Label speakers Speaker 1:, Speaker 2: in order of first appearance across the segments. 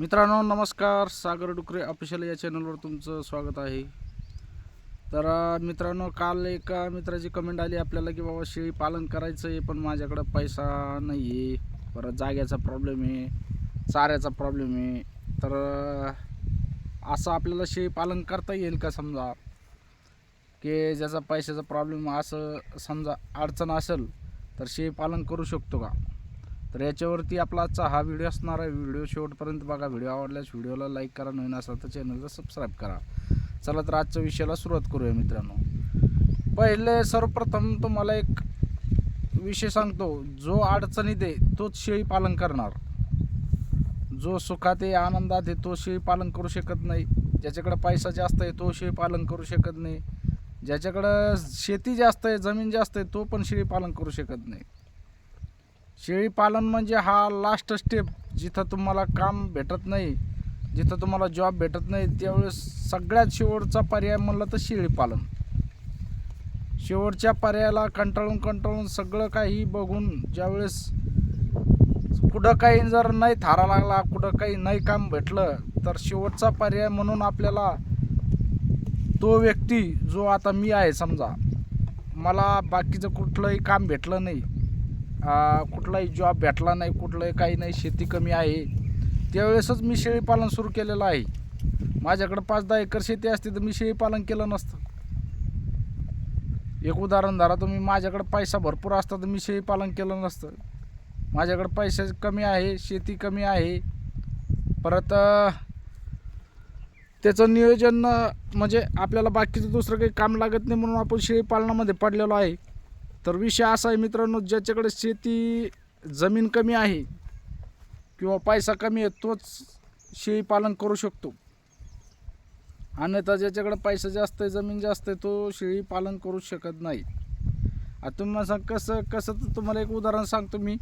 Speaker 1: मित्रांनो नमस्कार. सागर डुकरे ऑफिशियल या चॅनलवर तुमचं स्वागत आहे. तर मित्रांनो काल एका मित्राची कमेंट आली आपल्याला की बाबा शेळी पालन करायचं आहे पण माझ्याकडं पैसा नाही आहे परत जाग्याचा प्रॉब्लेम आहे चाऱ्याचा प्रॉब्लेम आहे. तर असं आपल्याला शेळी पालन करता येईल का समजा? की ज्याचा पैशाचा प्रॉब्लेम असं समजा अडचण असेल तर शेळी पालन करू शकतो का? तर याच्यावरती आपला आजचा हा व्हिडिओ असणार आहे. व्हिडिओ शेवटपर्यंत बघा. व्हिडिओ आवडल्यास व्हिडिओला लाईक करा. नवीन असाल तर चॅनलला सबस्क्राईब करा. चला तर आजच्या विषयाला सुरुवात करूया मित्रांनो. पहिले सर्वप्रथम तुम्हाला एक विषय सांगतो. जो अडचणीत आहे तोच शेळी पालन करणार. जो सुखात आहे आनंदात आहे तो शेळी पालन करू शकत नाही. ज्याच्याकडे पैसा जास्त आहे तो शेळी पालन करू शकत नाही. ज्याच्याकडं शेती जास्त आहे जमीन जास्त आहे तो पण शेळी पालन करू शकत नाही. शेळीपालन म्हणजे हा लास्ट स्टेप जिथं तुम्हाला काम भेटत नाही जिथं तुम्हाला जॉब भेटत नाही त्यावेळेस सगळ्यात शेवटचा पर्याय म्हणलं तर शेळीपालन. शेवटच्या पर्यायाला कंटाळून कंटाळून सगळं काही बघून ज्यावेळेस कुठं काही जर नाही थारा लागला कुठं काही नाही काम भेटलं तर शेवटचा पर्याय म्हणून आपल्याला तो व्यक्ती जो आता मी आहे समजा मला बाकीचं कुठलंही काम भेटलं नाही. कुठलाही जॉब भेटला नाही कुठलंही काही नाही शेती कमी आहे. त्यावेळेसच मी शेळीपालन सुरू केलेलं आहे. माझ्याकडं पाच दहा एकर शेती असते तर मी शेळीपालन केलं नसतं. एक उदाहरण धरा तुम्ही माझ्याकडं पैसा भरपूर असता तर मी शेळीपालन केलं नसतं. माझ्याकडं पैसा कमी आहे शेती कमी आहे. परत त्याचं नियोजन म्हणजे आपल्याला बाकीचं दुसरं काही काम लागत नाही म्हणून आपण शेळीपालनामध्ये पडलेलो आहे. तर विषय असा आहे मित्रांनो ज्याच्याकडे शेती जमीन कमी आहे किंवा पैसा कमी आहे तोच शेळी पालन करू शकतो. अन्यथा ज्याच्याकडे पैसा जास्त आहे जमीन जास्त आहे तो शेळी पालन करू शकत नाही. आता तुम्हाला सांग कसं कसं तर तुम्हाला एक उदाहरण सांगतो मी.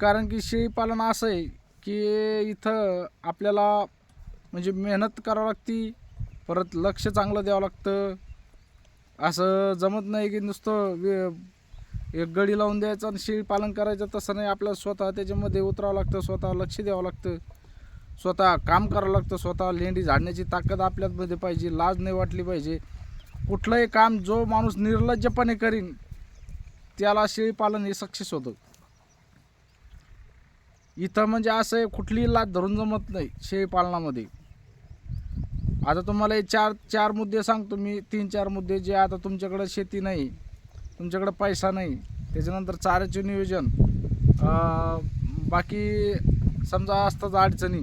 Speaker 1: कारण की शेळीपालन असं आहे की इथं आपल्याला म्हणजे मेहनत करावं लागती परत लक्ष चांगलं द्यावं लागतं असं जमत नाही की नुसतं वे- एक गडी लावून द्यायचं आणि शेळी पालन करायचं तसं नाही. आपल्याला स्वतः त्याच्यामध्ये उतरावं लागतं स्वतः लक्ष द्यावं लागतं. स्वतः काम करावं लागतं स्वतः लेंडी झाडण्याची ताकद आपल्यामध्ये पाहिजे लाज नाही वाटली पाहिजे. कुठलंही काम जो माणूस निर्लज्जपणे करीन त्याला शेळी पालन हे सक्सेस होतं. इथं म्हणजे असं आहे कुठलीही लाज धरून जमत नाही शेळी पालनामध्ये. आता तुम्हाला हे चार चार मुद्दे सांगतो मी. तीन चार मुद्दे जे आता तुमच्याकडं शेती नाही तुमच्याकडं पैसा नाही त्याच्यानंतर चाऱ्याचे नियोजन बाकी समजा असतात अडचणी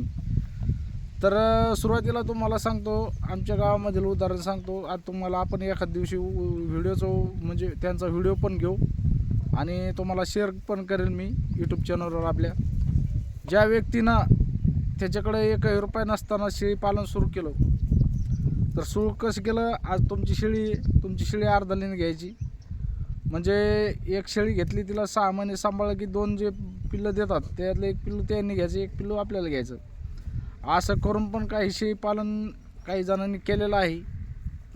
Speaker 1: तर सुरुवातीला तुम्हाला सांगतो आमच्या गावामधील उदाहरण सांगतो. आज तुम्हाला आपण एखाद दिवशी व्हिडिओचं म्हणजे त्यांचा व्हिडिओ पण घेऊ आणि तुम्हाला शेअर पण करेल मी यूट्यूब चॅनलवर आपल्या. ज्या व्यक्तीनं त्याच्याकडे एक रुपया नसताना शेळीपालन सुरू केलं तर सूळ कसं केलं? आज तुमची शेळी तुमची शेळी अर्धालीने घ्यायची. म्हणजे एक शेळी घेतली तिला सहा महिने सांभाळलं की दोन जे पिल्लं देतात त्यातलं एक पिल्लू त्यांनी घ्यायचं एक पिल्लू आपल्याला घ्यायचं. असं करून पण काही शेळी पालन काही जणांनी केलेलं आहे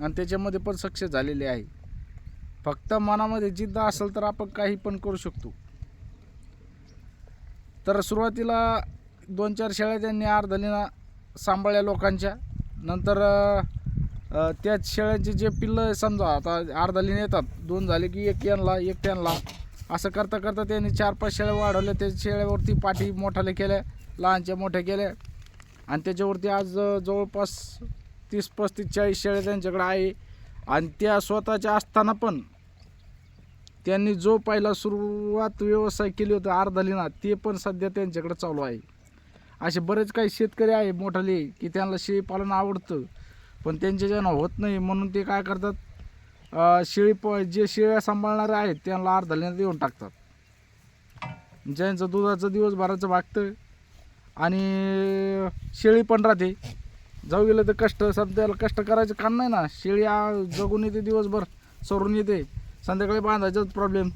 Speaker 1: आणि त्याच्यामध्ये पण सक्सेस झालेली आहे. फक्त मनामध्ये जिद्द असेल तर आपण काही पण करू शकतो. तर सुरुवातीला दोन चार शेळ्या त्यांनी अर्धलीना सांभाळल्या लोकांच्या. नंतर त्याच शेळ्यांचे जे पिल्लं समजा आता अर्धालीन येतात. दोन झाले की एक यांना एक त्यांना. असं करता करता त्यांनी चार पाच शेळ्या वाढवल्या. त्या शेळ्यावरती पाठी मोठाल्या केल्या लहानच्या मोठ्या केल्या. आणि त्याच्यावरती आज जवळपास तीस पस्तीस चाळीस शेळ्या त्यांच्याकडे आहे. आणि त्या स्वतःच्या असताना पण त्यांनी जो पहिला सुरुवात व्यवसाय केली होती अर्धालीना ते पण सध्या त्यांच्याकडे चालू आहे. असे बरेच काही शेतकरी आहे मोठाले की त्यांना शेळीपालन आवडतं. पण त्यांच्या ज्यांना होत नाही म्हणून ते काय करतात? शेळी प जे शेळ्या सांभाळणारे आहेत त्यांना अर्धालीना देऊन टाकतात. ज्यांचं दुधाचं दिवसभराचं भागतं आणि शेळी पण राहते. जाऊ गेलं तर कष्ट सध्याला कष्ट करायचं काम नाही ना. शेळी जगून येते दिवसभर सरून येते. संध्याकाळी बांधायचाच प्रॉब्लेम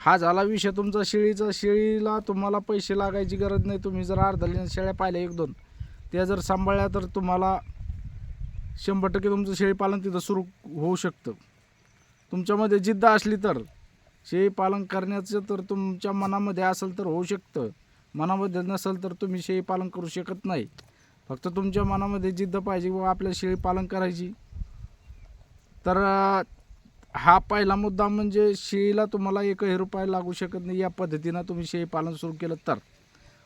Speaker 1: हा झाला विषय तुमचा शेळीचा. शेळीला तुम्हाला पैसे लागायची गरज नाही. तुम्ही जर अर्धा शेळ्या पाहिल्या एक दोन त्या जर सांभाळल्या तर तुम्हाला शंभर टक्के तुमचं शेळीपालन तिथं सुरू होऊ शकतं. तुमच्यामध्ये जिद्द असली तर शेळीपालन करण्याचं तर तुमच्या मनामध्ये असेल तर होऊ शकतं. मनामध्ये नसेल तर तुम्ही शेळीपालन करू शकत नाही. फक्त तुमच्या मनामध्ये जिद्द पाहिजे व आपल्या शेळीपालन करायची. तर हा पहिला मुद्दा म्हणजे शेळीला तुम्हाला एकही रुपया लागू शकत नाही या पद्धतीनं तुम्ही शेळीपालन सुरू केलं तर.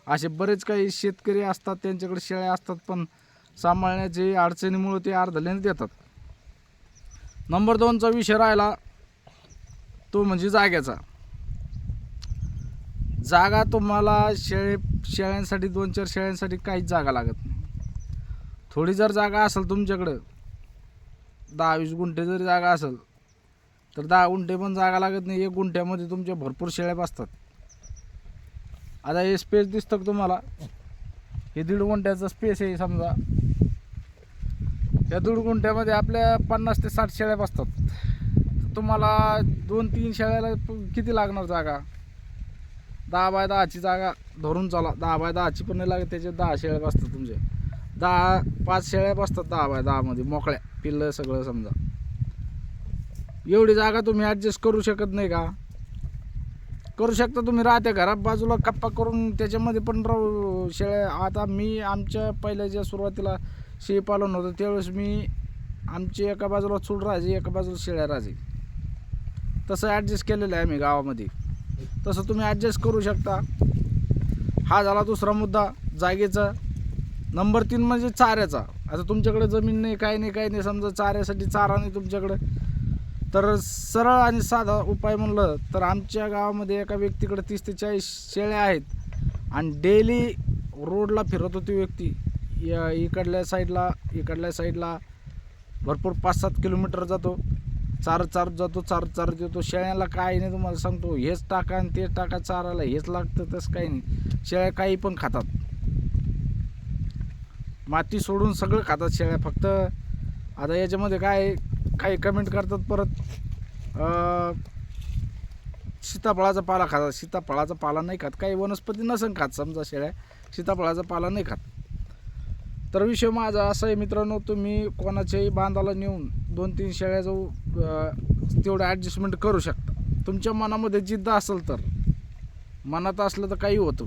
Speaker 1: असे बरेच काही शेतकरी असतात त्यांच्याकडे शेळ्या असतात पण सांभाळण्याचे अडचणीमुळं ते अर्धल्याने देतात. नंबर दोनचा विषय राहिला तो म्हणजे जाग्याचा. जागा तुम्हाला शेळे शेळ्यांसाठी दोन चार शेळ्यांसाठी काहीच जागा लागत नाही. थोडी जर जागा असेल तुमच्याकडं दहा वीस गुंठे जरी जागा असेल तर दहा गुंठे पण जागा लागत नाही एक गुंठ्यामध्ये तुमच्या भरपूर शेळ्या बसतात. आता हे स्पेस दिसतं का तुम्हाला? हे दीड गुंठ्याचा स्पेस आहे समजा. या दीड गुंठ्यामध्ये आपल्या पन्नास ते साठ शेळ्या बसतात. तुम्हाला दोन तीन शेळ्याला किती लागणार जागा? दहा बाय दहाची जागा धरून चाला. दहा बाय दहाची पण नाही लागत त्याच्यात दहा शेळ्या बसतात तुमचे. दहा पाच शेळ्या बसतात दहा बाय दहामध्ये मोकळ्या पिल्लं सगळं समजा. एवढी जागा तुम्ही ॲडजस्ट करू शकत नाही का? करू शकता तुम्ही राहत्या घरा बाजूला कप्पा करून त्याच्यामध्ये पण राहू शेळ्या. आता मी आमच्या पहिल्याच्या सुरुवातीला शेळी पालन होतं त्यावेळेस मी आमची एका बाजूला चूल राहायची एका बाजूला शेळ्या राहायची. तसं ॲडजस्ट केलेलं आहे आम्ही गावामध्ये. तसं तुम्ही ॲडजस्ट करू शकता. हा झाला दुसरा मुद्दा जागेचा. नंबर तीन म्हणजे चाऱ्याचा. आता तुमच्याकडे जमीन नाही काही नाही काही नाही समजा चाऱ्यासाठी चारा नाही तुमच्याकडे. तर सरळ आणि साधा उपाय म्हणलं तर आमच्या गावामध्ये एका व्यक्तीकडे तीस ते चाळीस शेळ्या आहेत. आणि डेली रोडला फिरत होती व्यक्ती. या इकडल्या साईडला इकडल्या साईडला भरपूर पाच सात किलोमीटर जातो. चार चार जातो चार चार देतो शेळ्याला काय नाही तुम्हाला सांगतो. हेच टाका आणि तेच टाका चाराला हेच लागतं तसं काही नाही. शेळ्या काही पण खातात. माती सोडून सगळं खातात शेळ्या. फक्त आता याच्यामध्ये काय काही कमेंट करतात परत सीताफळाचा पाला खातात. सीताफळाचा पाला नाही खात. काही वनस्पती नसन खात समजा शेळ्या. सीताफळाचा पाला नाही खात. तर विषय माझा असा आहे मित्रांनो तुम्ही कोणाच्याही बांधाला नेऊन दोन तीन शेळ्या जाऊ तेवढं ॲडजस्टमेंट करू शकता. तुमच्या मनामध्ये जिद्द असेल तर मनात असलं तर काही होतं.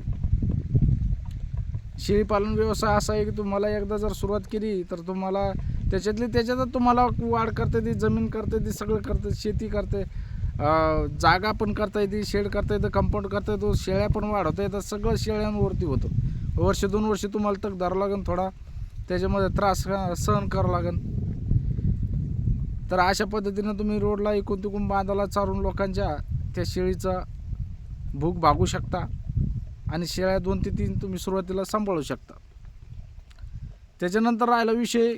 Speaker 1: शेळीपालन व्यवसाय असा आहे की तुम्हाला एकदा जर सुरुवात केली तर तुम्हाला त्याच्यातली त्याच्यातच तुम्हाला वाढ करता येते जमीन करता येते सगळं करता शेती करते जागा पण करता येते शेड करता येतं कंपाऊंड करता येतो शेळ्या पण वाढवता येतात सगळं शेळ्यांवरती होतं. वर्ष दोन वर्ष तुम्हाला तक धरावं लागेल थोडा. त्याच्यामध्ये त्रास सहन करावं लागेल तर अशा पद्धतीनं तुम्ही रोडला इकून तिकून बांधाला चारून लोकांच्या त्या शेळीचा भूक भागू शकता आणि शेळ्या दोन ते तीन तुम्ही सुरुवातीला सांभाळू शकता. त्याच्यानंतर राहिला विषय.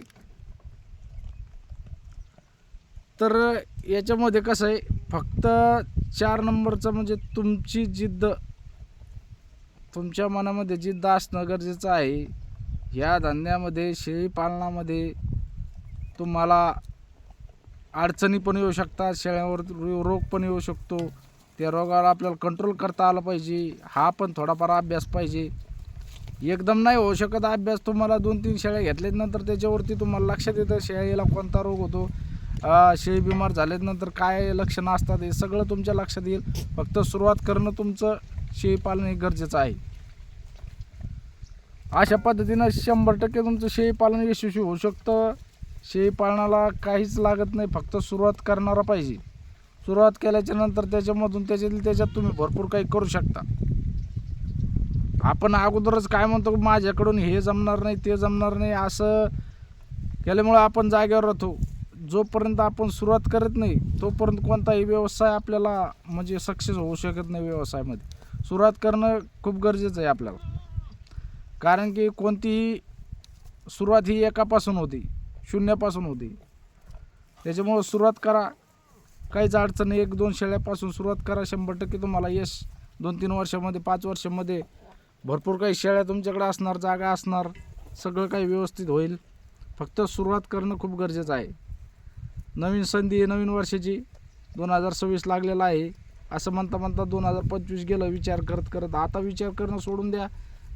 Speaker 1: तर याच्यामध्ये कसं आहे फक्त चार नंबरचं म्हणजे तुमची जिद्द तुमच्या मनामध्ये जिद्द असणं गरजेचं आहे. ह्या धंद्यामध्ये शेळीपालनामध्ये तुम्हाला अडचणी पण येऊ शकतात शेळ्यावर रोग पण येऊ शकतो. त्या रोगाला आपल्याला कंट्रोल करता आलं पाहिजे. हा पण थोडाफार अभ्यास पाहिजे. एकदम नाही होऊ शकत अभ्यास. तुम्हाला दोन तीन शेळ्या घेतल्यानंतर त्याच्यावरती तुम्हाला लक्षात येतं शेळीला कोणता रोग होतो. शेळी बिमार झाल्यानंतर काय लक्षणं असतात हे सगळं तुमच्या लक्षात येईल. फक्त सुरुवात करणं तुमचं शेळी पालन हे गरजेचं आहे. अशा पद्धतीनं शंभर टक्के तुमचं शेळीपालन यशस्वी होऊ शकतं. शेळी पालनाला काहीच लागत नाही फक्त सुरुवात करणारा पाहिजे. सुरुवात केल्याच्यानंतर त्याच्यामधून त्याच्यातील त्याच्यात तुम्ही भरपूर काही करू शकता. आपण अगोदरच काय म्हणतो माझ्याकडून हे जमणार नाही ते जमणार नाही असं केल्यामुळं आपण जागेवर राहतो. जोपर्यंत आपण सुरुवात करत नाही तोपर्यंत कोणताही व्यवसाय आपल्याला म्हणजे सक्सेस होऊ शकत नाही व्यवसायामध्ये. सुरुवात करणं खूप गरजेचं आहे आपल्याला. कारण की कोणतीही सुरुवात ही एकापासून होती शून्यापासून होती. त्याच्यामुळं सुरुवात करा. काहीच अडचण एक दोन शेळ्यापासून सुरुवात करा. शंभर टक्के तुम्हाला यश दोन तीन वर्षामध्ये पाच वर्षामध्ये भरपूर काही शेळ्या तुमच्याकडे असणार जागा असणार. सगळं काही व्यवस्थित होईल. फक्त सुरुवात करणं खूप गरजेचं आहे. नवीन संधी नवीन वर्षाची. दोन हजार सव्वीस लागलेला आहे. असं म्हणता म्हणता दोन हजार पंचवीस गेलं. विचार करत करत आता विचार करणं सोडून द्या.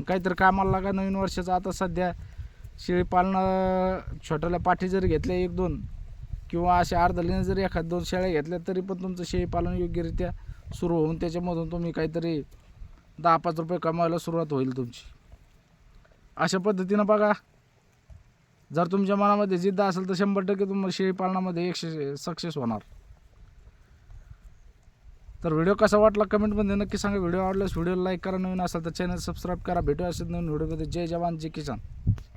Speaker 1: काहीतरी कामाला लागा नवीन वर्षाचं. आता सध्या शेळी पालनं छोट्याला पाठी जरी घेतल्या एक दोन किंवा अशा अर्धलीने जरी एखाद दोन शेळ्या घेतल्या तरी पण तुमचं शेळी पालन योग्यरित्या सुरू होऊन त्याच्यामधून तुम्ही काहीतरी दहा पाच रुपये कमावायला सुरुवात होईल तुमची. अशा पद्धतीनं बघा. जर तुमच्या मनामध्ये जिद्द असेल तर शंभर टक्के तुम्हाला शेळी पालनामध्ये एकशे सक्सेस होणार. तर व्हिडिओ कसा वाटला कमेंटमध्ये नक्की सांगा. व्हिडिओ आवडल्यास व्हिडिओ लाईक करा. नवीन असाल तर चॅनल सबस्क्राईब करा. भेटू असेल नवीन व्हिडिओमध्ये. जय जवान जय किसान.